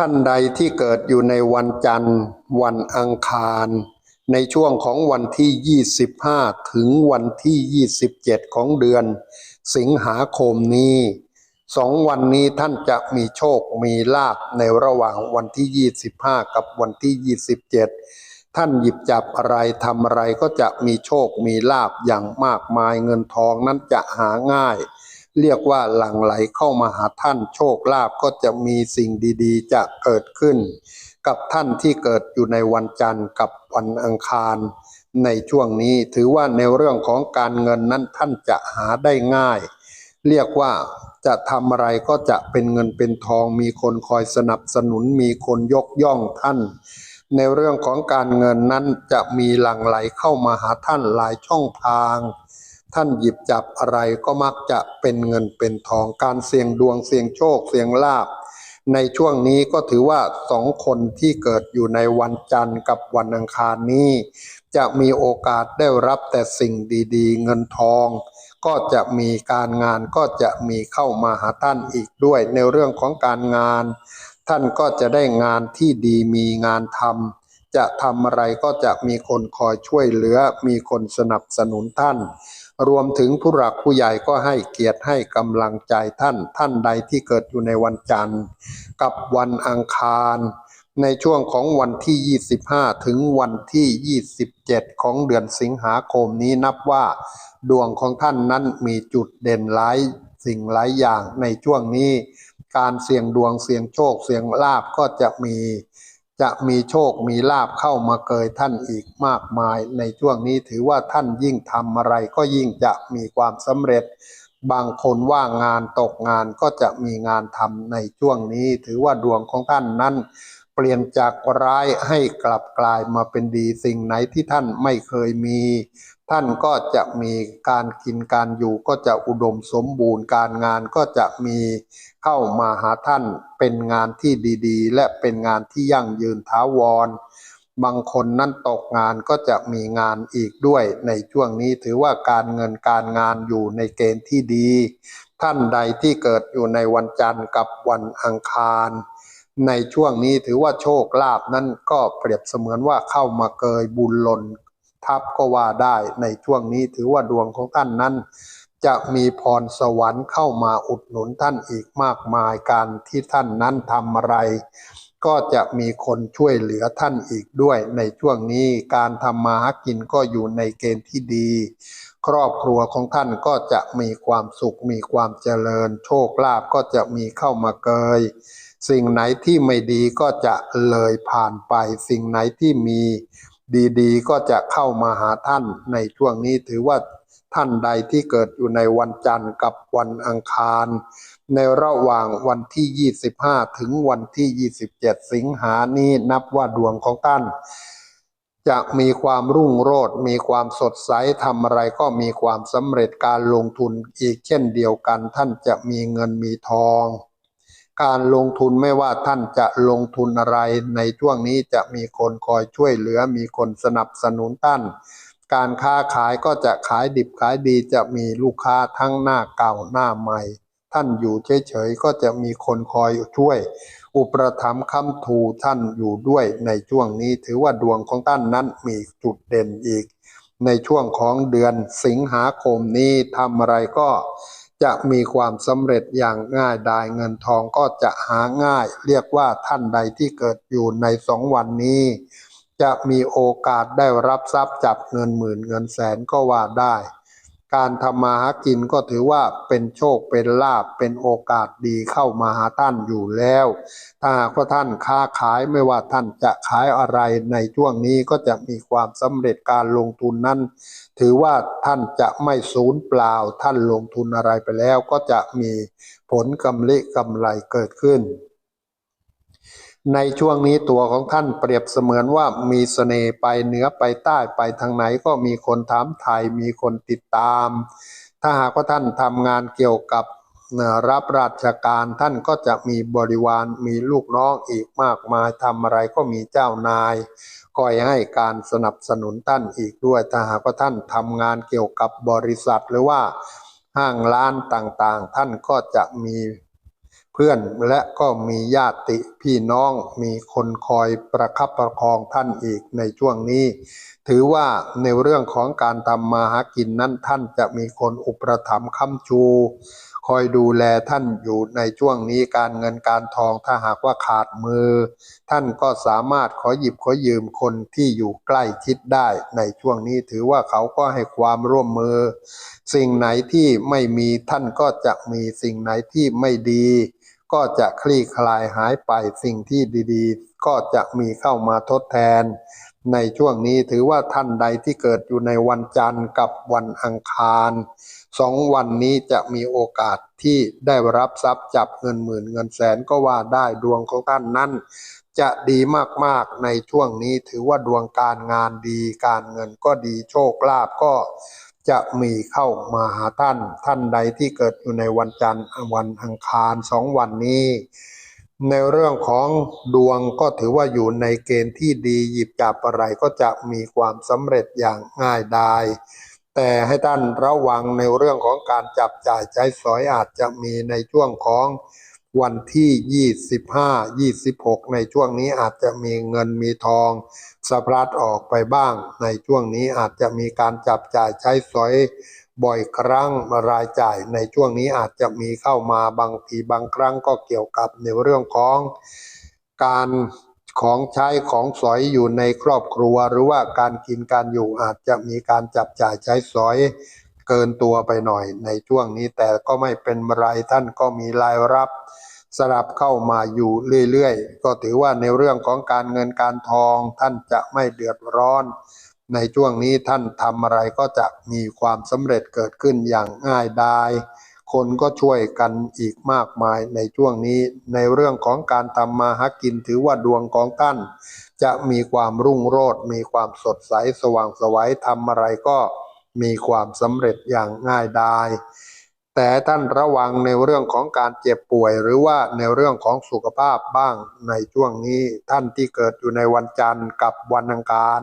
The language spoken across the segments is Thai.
ท่านใดที่เกิดอยู่ในวันจันทร์ วันอังคาร ในช่วงของวันที่ 25 ถึงวันที่ 27 ของเดือน สิงหาคมนี้ สองวันนี้ท่านจะมีโชคมีลาภในระหว่างวันที่ 25 กับวันที่ 27 ท่านหยิบจับอะไรทำอะไรก็จะมีโชคมีลาภอย่างมากมายเงินทองนั้นจะหาง่าย เรียกว่าหลั่งไหลเข้ามาหาท่านโชคลาภก็จะมีสิ่งดีๆ จะเกิดขึ้น กับท่านที่เกิดอยู่ในวันจันทร์กับวันอังคาร ในช่วงนี้ถือว่าในเรื่องของการเงินนั้นท่านจะหาได้ง่าย เรียกว่าจะทำอะไรก็จะเป็นเงินเป็นทอง มีคนคอยสนับสนุนมีคนยกย่องท่าน ในเรื่องของการเงินนั้นจะมีหลั่งไหลเข้ามาหาท่านหลายช่องทาง ท่านหยิบจับอะไรก็มักจะเป็นเงินเป็นทองการเสี่ยงดวงเสี่ยงโชคเสี่ยงลาภในช่วงนี้ก็ถือว่าสองคนที่เกิดอยู่ในวันจันทร์กับวันอังคารนี้ จะมีโอกาสได้รับแต่สิ่งดีๆ เงินทอง ก็จะมีการงานก็จะมีเข้ามาหาท่านอีกด้วยในเรื่องของการงาน ท่านก็จะได้งานที่ดีมีงานทำจะทำอะไรก็จะมีคนคอยช่วยเหลือ มีคนสนับสนุนท่าน รวมถึงผู้หลักผู้ใหญ่ก็ให้เกียรติให้กำลังใจท่าน ท่านใดที่เกิดอยู่ในวันจันทร์ กับวันอังคาร ในช่วงของวันที่ 25 ถึงวันที่ 27 ของเดือนสิงหาคมนี้นับว่า ดวงของท่านนั้นมีจุดเด่นหลายสิ่งหลายอย่างในช่วงนี้ การเสี่ยงดวงเสี่ยงโชคเสี่ยงลาบก็จะมี จะมีโชคมีลาบเข้ามาเกยท่านอีกมากมาย ในช่วงนี้ถือว่าท่านยิ่งทำอะไรก็ยิ่งจะมีความสำเร็จ บางคนว่างงานตกงานก็จะมีงานทำในช่วงนี้ ถือว่าดวงของท่านนั้น เปลี่ยนจากร้ายให้กลับกลายมาเป็นดีสิ่งไหนที่ท่านไม่เคยมี ท่านก็จะมีการกินการอยู่ก็จะอุดมสมบูรณ์การงานก็จะมีเข้ามาหาท่านเป็นงานที่ดีๆ และเป็นงานที่ยั่งยืนถาวร บางคนนั้นตกงานก็จะมีงานอีกด้วย ในช่วงนี้ถือว่าการเงินการงานอยู่ในเกณฑ์ที่ดี ท่านใดที่เกิดอยู่ในวันจันทร์กับวันอังคาร ในช่วงนี้ถือว่าโชคลาภนั้นก็เปรียบเสมือนว่าเข้ามาเกยบุญหล่น ทับก็ว่าได้ในช่วงนี้ถือว่าดวงของท่านนั้น จะมีพรสวรรค์เข้ามาอุดหนุนท่านอีกมากมายการที่ท่านนั้นทำอะไร ก็จะมีคนช่วยเหลือท่านอีกด้วยในช่วงนี้การทำมาหากินก็อยู่ในเกณฑ์ที่ดี ครอบครัวของท่านก็จะมีความสุขมีความเจริญ โชคลาภก็จะมีเข้ามาเกยสิ่งไหนที่ไม่ดีก็จะเลยผ่านไป สิ่งไหนที่มี ดีๆ ก็จะเข้ามาหาท่านในช่วงนี้ถือว่าท่านใดที่เกิดอยู่ในวันจันทร์กับวันอังคาร ในระหว่างวันที่ 25 ถึงวันที่ 27 สิงหานี้นับว่าดวงของท่าน จะมีความรุ่งโรจน์มีความสดใสทำอะไรก็มีความสำเร็จการลงทุนอีกเช่นเดียวกัน ท่านจะมีเงินมีทอง การลงทุนไม่ว่าท่านจะลงทุนอะไรในช่วงนี้จะมีคนคอยช่วยเหลือมีคนสนับสนุนท่าน การค้าขายก็จะขายดิบขายดีจะมีลูกค้าทั้งหน้าเก่าหน้าใหม่ ท่านอยู่เฉยๆก็จะมีคนคอยช่วย อุปถัมภ์ค้ำทูท่านอยู่ด้วยในช่วงนี้ถือว่าดวงของท่านนั้นมีจุดเด่นอีก ในช่วงของเดือนสิงหาคมนี้ทำอะไรก็ จะมีความสำเร็จอย่างง่ายดายเงินทองก็จะหาง่าย เรียกว่าท่านใดที่เกิดอยู่ในสองวันนี้ จะมีโอกาสได้รับทรัพย์จับเงินหมื่นเงินแสนก็ว่าได้ การทำมาหากินก็ถือว่าเป็นโชคเป็นลาภเป็นโอกาสดีเข้ามาหาท่านอยู่แล้ว ถ้าหากว่าท่านค้าขายไม่ว่าท่านจะขายอะไรในช่วงนี้ก็จะมีความสำเร็จการลงทุนนั้น ถือว่าท่านจะไม่สูญเปล่าท่านลงทุนอะไรไปแล้ว ก็จะมีผลกำไรกำไรเกิดขึ้น ในช่วงนี้ตัวของท่านเปรียบเสมือนว่ามีเสน่ห์ไปเหนือไปใต้ไปทางไหนก็มีคนถามไทยมีคนติดตาม ถ้าหากว่าท่านทำงานเกี่ยวกับรับราชการท่านก็จะมีบริวารมีลูกน้องอีกมากมายทำอะไรก็มีเจ้านายคอยให้การสนับสนุนท่านอีกด้วยถ้าหากว่าท่านทำงานเกี่ยวกับบริษัทหรือว่าห้างร้านต่างๆ ท่านก็จะมี พื่อนและก็มีญาติพี่น้องมีคนคอยประคับประคองท่านอีกในช่วงนี้ ถือว่าในเรื่องของการทำมาหากินนั้นท่านจะมีคนอุปถัมภ์ค้ำชู คอยดูแลท่านอยู่ในช่วงนี้การเงินการทองถ้าหากว่าขาดมือ ท่านก็สามารถขอหยิบขอยืมคนที่อยู่ใกล้ชิดได้ในช่วงนี้ถือว่าเขาก็ให้ความร่วมมือ สิ่งไหนที่ไม่มีท่านก็จะมีสิ่งไหนที่ไม่ดี ก็จะคลี่คลายหายไปสิ่งที่ดีๆ ก็จะมีเข้ามาทดแทน ในช่วงนี้ถือว่าท่านใดที่เกิดอยู่ในวันจันทร์กับวันอังคารสองวันนี้จะมีโอกาสที่ได้รับทรัพย์จับเงินหมื่นเงินแสนก็ว่าได้ดวงของท่านนั้น จะดีมากๆในช่วงนี้ถือว่าดวงการงานดีการเงินก็ดีโชคลาภก็ จะมีเข้ามาหาท่าน ท่านใดที่เกิดอยู่ในวันจันทร์วันอังคารสองวันนี้ ในเรื่องของดวงก็ถือว่าอยู่ในเกณฑ์ที่ดีหยิบจับอะไรก็จะมีความสำเร็จอย่างง่ายดายแต่ให้ท่านระวังในเรื่องของการจับจ่ายใช้สอยอาจจะมีในช่วงของ วันที่ 25 26 ในช่วงนี้อาจจะมีเงินมีทองสะพลัดออกไปบ้าง ในช่วงนี้อาจจะมีการจับจ่ายใช้สอยบ่อยครั้งรายจ่ายในช่วงนี้อาจจะมีเข้ามาบางทีบางครั้งก็เกี่ยวกับในเรื่องของการของใช้ของสอยอยู่ในครอบครัว หรือว่าการกินการอยู่อาจจะมีการจับจ่ายใช้สอย เกินตัวไปหน่อยในช่วงนี้แต่ก็ไม่เป็นไรท่านก็มีรายรับ สลับเข้ามาอยู่เรื่อยๆ ก็ถือว่าในเรื่องของการเงินการทอง ท่านจะไม่เดือดร้อน ในช่วงนี้ท่านทำอะไรก็จะมีความสำเร็จเกิดขึ้นอย่างง่ายดายคนก็ช่วยกันอีกมากมายในช่วงนี้ในเรื่องของการทำมาหากินถือว่าดวงของท่าน จะมีความรุ่งโรจน์มีความสดใสสว่างไสวัยทำอะไรก็ มีความสำเร็จอย่างง่ายดาย แต่ท่านระวังในเรื่องของการเจ็บป่วย หรือว่าในเรื่องของสุขภาพบ้างในช่วงนี้ท่านที่เกิดอยู่ในวันจันทร์กับวันอังคาร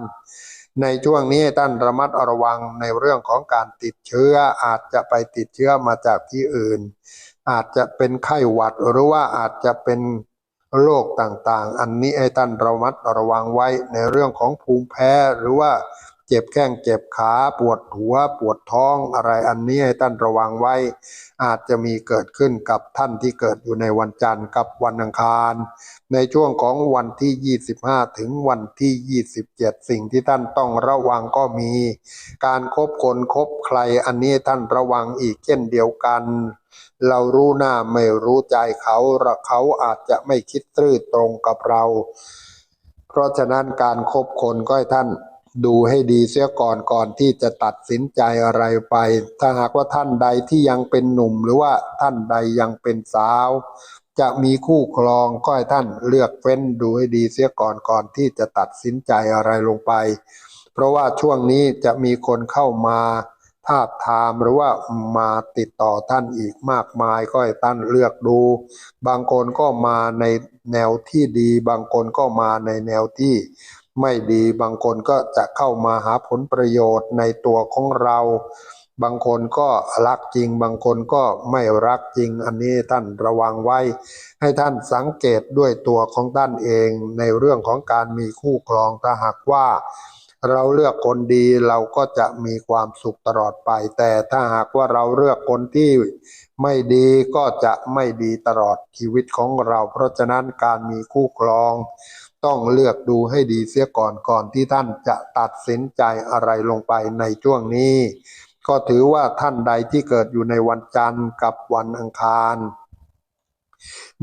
ในช่วงนี้ท่านระมัดระวังในเรื่องของการติดเชื้ออาจจะไปติดเชื้อมาจากที่อื่น อาจจะเป็นไข้หวัดหรือว่าอาจจะเป็นโรคต่างๆ อันนี้ให้ท่านระมัดระวังไว้ในเรื่องของภูมิแพ้หรือว่า เจ็บแข้งเจ็บขาปวดหัวปวดท้องอะไรอันนี้ให้ท่านระวังไว้ อาจจะมีเกิดขึ้นกับท่านที่เกิดอยู่ในวันจันทร์กับวันอังคาร ในช่วงของวันที่ 25 ถึงวันที่ 27 สิ่งที่ท่านต้องระวังก็มี การคบคนคบใครอันนี้ท่านระวังอีกเช่นเดียวกันเรารู้หน้าไม่รู้ใจเขาเขาอาจจะไม่คิดตื้อตรงกับเรา เพราะฉะนั้นการครบคนก็ให้ท่าน ดูให้ดีเสียก่อนก่อนที่จะตัดสินใจอะไรไป ถ้าหากว่าท่านใดที่ยังเป็นหนุ่มหรือว่าท่านใดยังเป็นสาว จะมีคู่ครองก็ให้ท่านเลือกเฟ้นดูให้ดีเสียก่อนก่อนที่จะตัดสินใจอะไรลงไป เพราะว่าช่วงนี้จะมีคนเข้ามาทาบทามหรือว่ามาติดต่อท่านอีกมากมายก็ให้ท่านเลือกดู บางคนก็มาในแนวที่ดี บางคนก็มาในแนวที่ ไม่ดีบางคนก็จะเข้ามาหาผลประโยชน์ในตัวของเรา บางคนก็รักจริง บางคนก็ไม่รักจริง อันนี้ท่านระวังไว้ ให้ท่านสังเกตด้วยตัวของท่านเองในเรื่องของการมีคู่ครองถ้าหากว่าเราเลือกคนดีเราก็จะมีความสุขตลอดไป แต่ถ้าหากว่าเราเลือกคนที่ไม่ดีก็จะไม่ดีตลอดชีวิตของเรา เพราะฉะนั้นการมีคู่ครอง ต้องเลือกดูให้ดีเสียก่อนก่อนที่ท่านจะตัดสินใจอะไรลงไปในช่วงนี้ ก็ถือว่าท่านใดที่เกิดอยู่ในวันจันทร์กับวันอังคาร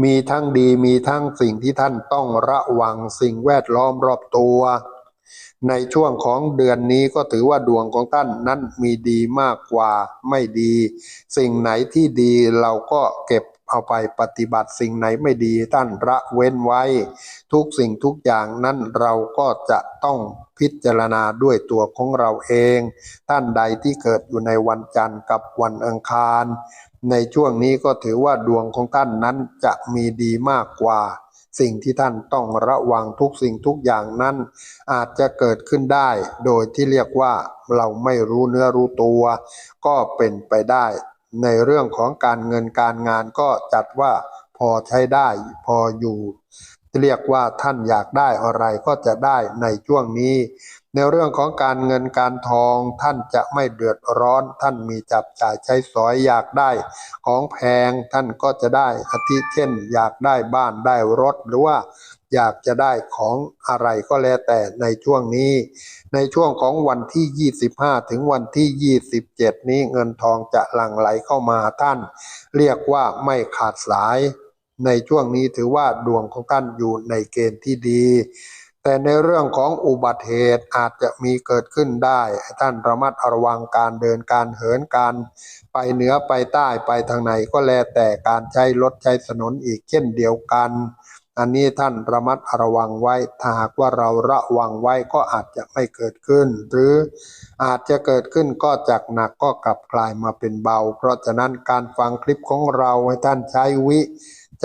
มีทั้งดีมีทั้งสิ่งที่ท่านต้องระวังสิ่งแวดล้อมรอบตัว ในช่วงของเดือนนี้ก็ถือว่าดวงของท่านนั้นมีดีมากกว่าไม่ดี สิ่งไหนที่ดีเราก็เก็บ เอาไปปฏิบัติสิ่งไหนไม่ดีท่านละเว้นไว้ ทุกสิ่งทุกอย่างนั้นเราก็จะต้องพิจารณาด้วยตัวของเราเอง ท่านใดที่เกิดอยู่ในวันจันทร์กับวันอังคาร ในช่วงนี้ก็ถือว่าดวงของท่านนั้นจะมีดีมากกว่าสิ่งที่ท่านต้องระวังทุกสิ่งทุกอย่างนั้น อาจจะเกิดขึ้นได้ โดยที่เรียกว่าเราไม่รู้เนื้อรู้ตัว ก็เป็นไปได้ ในเรื่องของการเงินการงานก็จัดว่าพอใช้ได้พออยู่ เรียกว่าท่านอยากได้อะไรก็จะได้ในช่วงนี้ ในเรื่องของการเงินการทองท่านจะไม่เดือดร้อน ท่านมีจับจ่ายใช้สอยอยากได้ ของแพงท่านก็จะได้อาทิเช่น อยากได้บ้านได้รถ หรือว่าอยากจะได้ของอะไรก็แล้วแต่ในช่วงนี้ ในช่วงของวันที่ 25 ถึงวันที่ 27 นี้เงินทองจะหลั่งไหลเข้ามาท่าน เรียกว่าไม่ขาดสาย ในช่วงนี้ถือว่าดวงของท่านอยู่ในเกณฑ์ที่ดี แต่ในเรื่องของอุบัติเหตุอาจจะมีเกิดขึ้นได้ให้ท่านระมัดระวังการเดินการเหินการไปเหนือไปใต้ไปทางไหนก็แล้วแต่การใช้รถใช้ถนนอีกเช่นเดียวกัน อันนี้ท่านระมัดระวังไว้ถ้าหากว่าเราระวังไว้ก็อาจจะไม่เกิดขึ้น หรืออาจจะเกิดขึ้นก็จากหนักก็กลับกลายมาเป็นเบา เพราะฉะนั้นการฟังคลิปของเราให้ท่านใช้วิ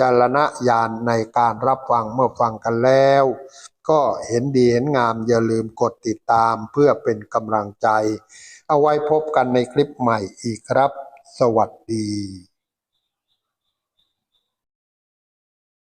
จารณญาณในการรับฟังเมื่อฟังกันแล้ว ก็เห็นดีเห็นงามอย่าลืมกดติดตามเพื่อเป็นกำลังใจ เอาไว้พบกันในคลิปใหม่อีกครับ สวัสดี